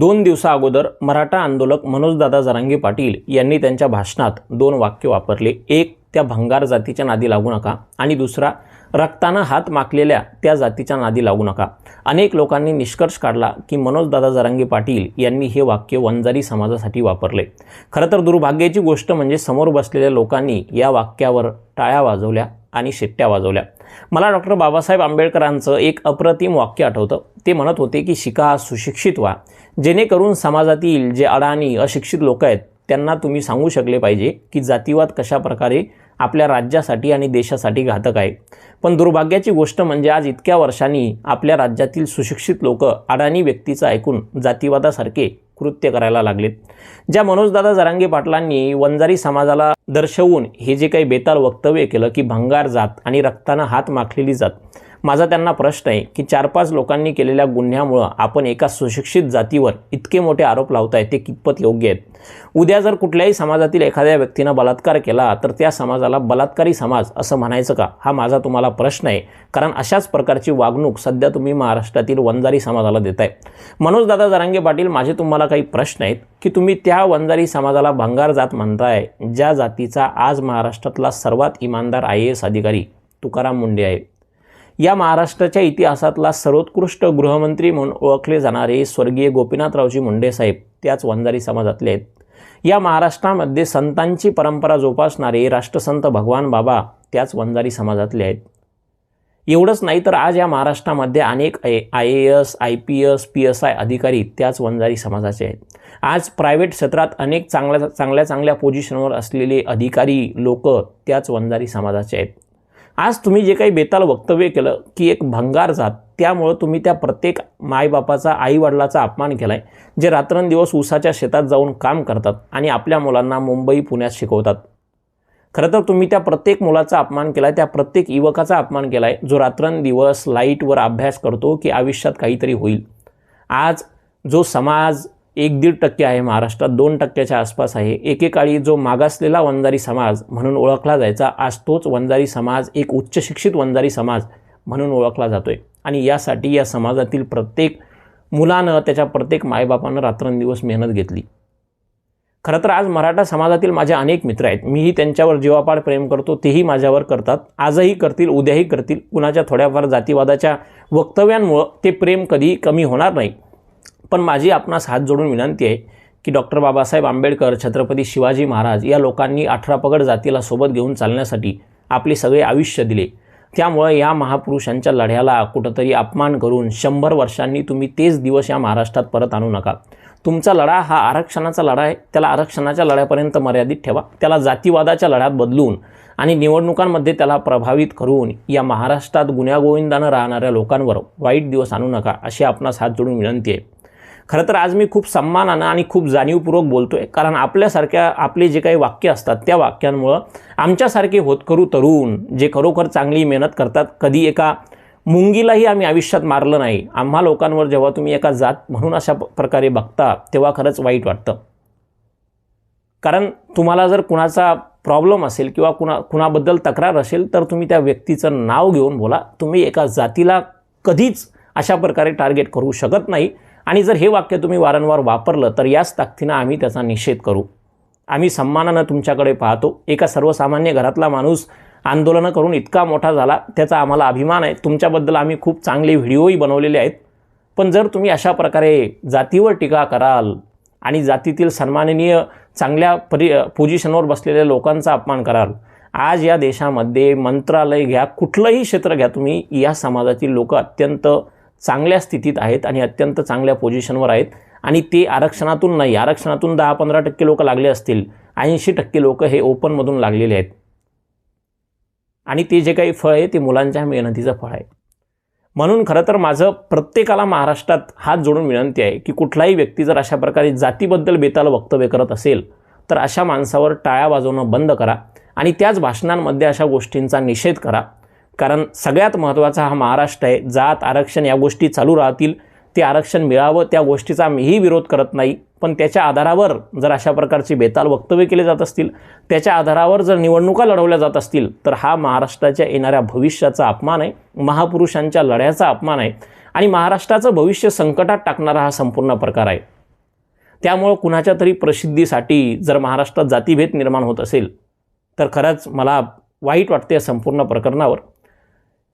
दोन दिवसा अगोदर मराठा आंदोलक मनोजदादा जरांगे पाटील यांनी त्यांच्या भाषणात दोन वाक्य वापरले. एक त्या भंगार जातीच्या नादी लागू नका. आणि दुसरा रक्तानं हात माखलेल्या त्या जातीच्या नादी लागू नका. अनेक लोकांनी निष्कर्ष काढला की मनोजदादा जरांगे पाटील यांनी हे वाक्य वंजारी समाजासाठी वापरले. खरं तर दुर्भाग्याची गोष्ट म्हणजे समोर बसलेल्या लोकांनी या वाक्यावर टाळ्या वाजवल्या आणि शिट्ट्या वाजवल्या. मला डॉक्टर बाबासाहेब आंबेडकरांचं एक अप्रतिम वाक्य आठवतं. ते म्हणत होते की शिका सुशिक्षित व्हा. जेणेकरून समाजातील जे अडाणी अशिक्षित लोक आहेत त्यांना तुम्ही सांगू शकले पाहिजे की जातीवाद कशा प्रकारे आपल्या राज्यासाठी आणि देशासाठी घातक आहे. पण दुर्भाग्याची गोष्ट म्हणजे आज इतक्या वर्षांनी आपल्या राज्यातील सुशिक्षित लोक अडाणी व्यक्तीचं ऐकून जातीवादासारखे कृत्य करायला लागलेत. ज्या मनोजदादा जरांगे पाटलांनी वंजारी समाजाला दर्शवून हे जे काही बेताल वक्तव्य केलं की भंगार जात आणि रक्तानं हात माखलेली जात माझा त्यांना प्रश्न आहे की चार पाच लोकांनी केलेल्या गुन्ह्यामुळं आपण एका सुशिक्षित जातीवर इतके मोठे आरोप लावताय ते कितपत योग्य आहेत? उद्या जर कुठल्याही समाजातील एखाद्या व्यक्तीनं बलात्कार केला तर त्या समाजाला बलात्कारी समाज असं म्हणायचं का? हा माझा तुम्हाला प्रश्न आहे. कारण अशाच प्रकारची वागणूक सध्या तुम्ही महाराष्ट्रातील वंजारी समाजाला देताय. मनोजदादा जरांगे पाटील माझे तुम्हाला काही प्रश्न आहेत की तुम्ही त्या वंजारी समाजाला भंगार जात म्हणताय ज्या जातीचा आज महाराष्ट्रातला सर्वात इमानदार आय ए एस अधिकारी तुकाराम मुंडे आहे या महाराष्ट्राच्या इतिहासातला सर्वोत्कृष्ट गृहमंत्री म्हणून ओळखले जाणारे स्वर्गीय गोपीनाथरावजी मुंडे साहेब त्याच वंजारी समाजातले आहेत. या महाराष्ट्रामध्ये संतांची परंपरा जोपासणारे राष्ट्रसंत भगवान बाबा त्याच वंजारी समाजातले आहेत. एवढंच नाही तर आज या महाराष्ट्रामध्ये अनेक I I A S I P S P S I अधिकारी त्याच वंजारी समाजाचे आहेत. आज प्रायव्हेट क्षेत्रात अनेक चांगल्या चांगल्या चांगल्या पोझिशनवर असलेले अधिकारी लोक त्याच वंजारी समाजाचे आहेत. आज तुम्ही जे काही बेताल वक्तव्य केलं की एक भंगार जात त्यामुळं तुम्ही त्या प्रत्येक मायबापाचा आईवडिलाचा अपमान केला आहे जे रात्रंदिवस ऊसाच्या शेतात जाऊन काम करतात आणि आपल्या मुलांना मुंबई पुण्यात शिकवतात. खरं तर तुम्ही त्या प्रत्येक मुलाचा अपमान केला आहे त्या प्रत्येक युवकाचा अपमान केला आहे जो रात्रंदिवस लाईटवर अभ्यास करतो की आयुष्यात काहीतरी होईल. आज जो समाज एक दीड टक्के आहे महाराष्ट्रात दोन टक्क्याच्या आसपास आहे. एकेकाळी जो मागासलेला वंजारी समाज म्हणून ओळखला जायचा आज तोच वंजारी समाज एक उच्च शिक्षित वंजारी समाज म्हणून ओळखला जातो आहे आणि यासाठी या समाजातील प्रत्येक मुलानं त्याच्या प्रत्येक मायबापानं रात्रंदिवस मेहनत घेतली. खरं तर आज मराठा समाजातील माझे अनेक मित्र आहेत. मीही त्यांच्यावर जीवापाड प्रेम करतो तेही माझ्यावर करतात. आजही करतील उद्याही करतील. कुणाच्या थोड्याफार जातीवादाच्या वक्तव्यांमुळं ते प्रेम कधी कमी होणार नाही. पण माझी आपणास हात जोडून विनंती आहे की डॉक्टर बाबासाहेब आंबेडकर छत्रपती शिवाजी महाराज या लोकांनी अठरा पगड जातीला सोबत घेऊन चालण्यासाठी आपले सगळे आयुष्य दिले. त्यामुळे या महापुरुषांच्या लढ्याला कुठंतरी अपमान करून शंभर वर्षांनी तुम्ही तेच दिवस या महाराष्ट्रात परत आणू नका. तुमचा लढा हा आरक्षणाचा लढा आहे. त्याला आरक्षणाच्या लढ्यापर्यंत मर्यादित ठेवा. त्याला जातीवादाच्या लढ्यात बदलून आणि निवडणुकांमध्ये त्याला प्रभावित करून या महाराष्ट्रात गुन्ह्यागोविंदानं राहणाऱ्या लोकांवर वाईट दिवस आणू नका अशी आपणास हात जोडून विनंती आहे. खरं तर आज मी खूप सन्मानानं आणि खूप जाणीवपूर्वक बोलतो आहे कारण आपल्यासारख्या आपले जे काही वाक्य असतात त्या वाक्यांमुळं आमच्यासारखे होतकरू तरुण जे खरोखर चांगली मेहनत करतात कधी एका मुंगीलाही आम्ही आयुष्यात मारलं नाही. आम्हा लोकांवर जेव्हा तुम्ही एका जात म्हणून अशा प- प्रकारे बघता तेव्हा खरंच वाईट वाटतं. कारण तुम्हाला जर कुणाचा प्रॉब्लेम असेल किंवा कुणा कुणाबद्दल तक्रार असेल तर तुम्ही त्या व्यक्तीचं नाव घेऊन बोला. तुम्ही एका जातीला कधीच अशा प्रकारे टार्गेट करू शकत नाही. आणि जर हे वाक्य तुम्ही वारंवार वापरलं तर याच ताकदीनं आम्ही त्याचा निषेध करू. आम्ही सन्मानानं तुमच्याकडे पाहतो. एका सर्वसामान्य घरातला माणूस आंदोलनं करून इतका मोठा झाला त्याचा आम्हाला अभिमान आहे. तुमच्याबद्दल आम्ही खूप चांगले व्हिडिओही बनवलेले आहेत. पण जर तुम्ही अशा प्रकारे जातीवर टीका कराल आणि जातीतील सन्माननीय चांगल्या परि पोझिशनवर बसलेल्या लोकांचा अपमान कराल आज या देशामध्ये मंत्रालय घ्या कुठलंही क्षेत्र घ्या तुम्ही या समाजातील लोक अत्यंत चांगल्या स्थितीत आहेत आणि अत्यंत चांगल्या पोझिशनवर आहेत. आणि ते आरक्षणातून नाही आरक्षणातून दहा पंधरा टक्के लोक लागले असतील ऐंशी टक्के लोक हे ओपनमधून लागलेले आहेत. आणि ते जे काही फळ आहे ते मुलांच्या मेहनतीचं फळ आहे. म्हणून खरं तर माझं प्रत्येकाला महाराष्ट्रात हात जोडून विनंती आहे की कुठलाही व्यक्ती जर अशा प्रकारे जातीबद्दल बेताल वक्तव्य करत असेल तर अशा माणसावर टाळ्या वाजवणं बंद करा आणि त्याच भाषणांमध्ये अशा गोष्टींचा निषेध करा. कारण सगळ्यात महत्त्वाचा हा महाराष्ट्र आहे. जात आरक्षण या गोष्टी चालू राहतील. ते आरक्षण मिळावं त्या गोष्टीचा मीही विरोध करत नाही. पण त्याच्या आधारावर जर अशा प्रकारची बेताल वक्तव्य केले जात असतील त्याच्या आधारावर जर निवडणुका लढवल्या जात असतील तर हा महाराष्ट्राच्या येणाऱ्या भविष्याचा अपमान आहे. महापुरुषांच्या लढ्याचा अपमान आहे. आणि महाराष्ट्राचं भविष्य संकटात टाकणारा हा संपूर्ण प्रकार आहे. त्यामुळं कुणाच्या तरी प्रसिद्धीसाठी जर महाराष्ट्रात जातीभेद निर्माण होत असेल तर खरंच मला वाईट वाटते या संपूर्ण प्रकरणावर.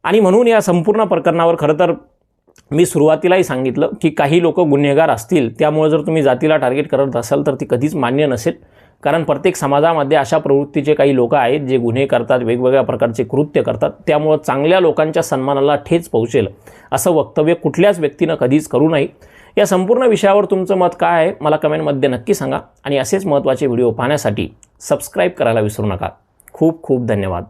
आणि म्हणून या संपूर्ण प्रकरणावर खरं तर मी सुरुवातीलाही सांगितलं की काही लोक गुन्हेगार असतील त्यामुळे जर तुम्ही जातीला टार्गेट करत असाल तर ती कधीच मान्य नसेल. कारण प्रत्येक समाजामध्ये अशा प्रवृत्तीचे काही लोक आहेत जे गुन्हे करतात वेगवेगळ्या प्रकारचे कृत्य करतात. त्यामुळं चांगल्या लोकांच्या सन्मानाला ठेच पोहोचेल असं वक्तव्य कुठल्याच व्यक्तीनं कधीच करू नये. या संपूर्ण विषयावर तुमचं मत काय आहे मला कमेंटमध्ये नक्की सांगा आणि असेच महत्त्वाचे व्हिडिओ पाहण्यासाठी सबस्क्राईब करायला विसरू नका. खूप खूप धन्यवाद.